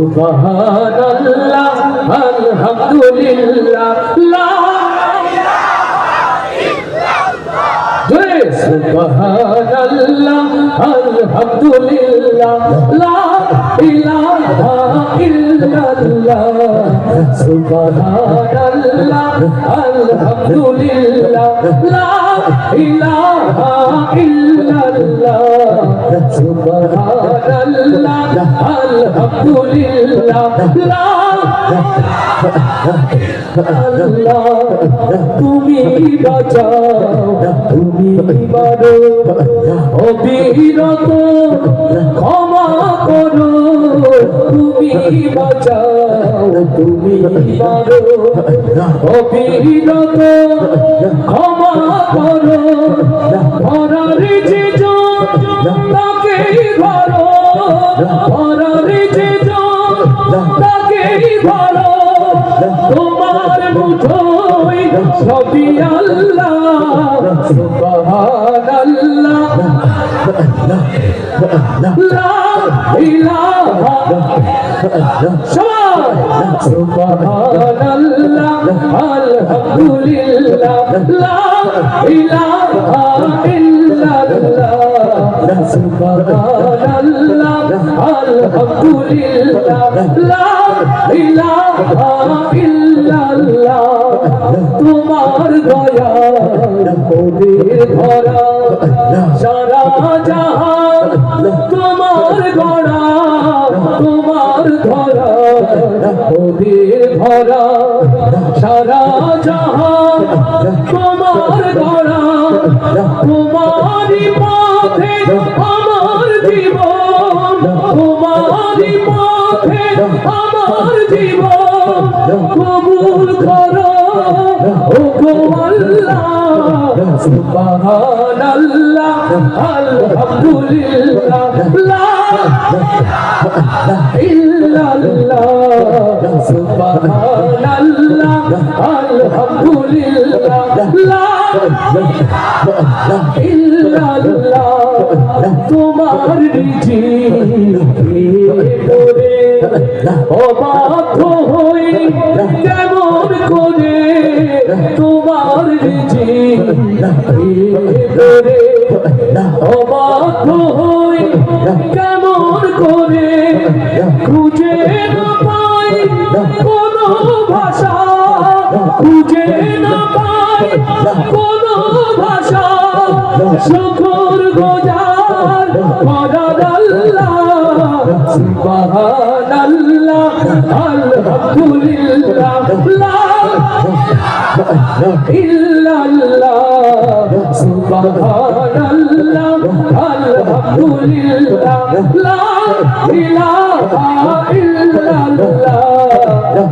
সুবহানাল্লাহ আলহামদুলিল্লাহ লা সুবহানাল্লাহ আলহামদুলিল্লাহ লা ইলাহা ইল্লাল্লাহ, সুবহানাল্লাহ, আলহামদুলিল্লাহ লা ইলাহা ইল্লাল্লাহ সুবহানাল্লাহ, আলহামদুলিল্লাহ লা আল্লাহ তুমি বাঁচাও, তুমি বারো অবিরত করো, তুমি বাঁচাও, তুমি বারো অবিরত ক্ষমা করো ধরার যে তাকে ধরো ধরার যে তাকে ধরো, তোমার মুঠোয় সবই আল্লাহ তোমার দয়া ওদের ধরা ওদের ধরা সারা জাহান তোমার গড়া তোমারই পথে আমার জীবন তোমারই পথে আমার জীবন, কবুল করো, ও আল্লাহ আলহামদুলিল্লাহ, লা ইল্লাল্লাহ। সুবহানাল্লাহ আলহামদুলিল্লাহ লা ইল্লাল্লাহ তোমার রিজি করে অবাক হই কেমন করে তোমার রিজি করে অবাক হই কেমন করে খুঁজে কোনো ভাষা শুকর গোজার করার আল্লাহ সুবহানাল্লাহ আলহামদুলিল্লাহ লা ইল্লাল্লাহ সুবহানাল্লাহ আলহামদুলিল্লাহ লা ইলাহা ইল্লাল্লাহ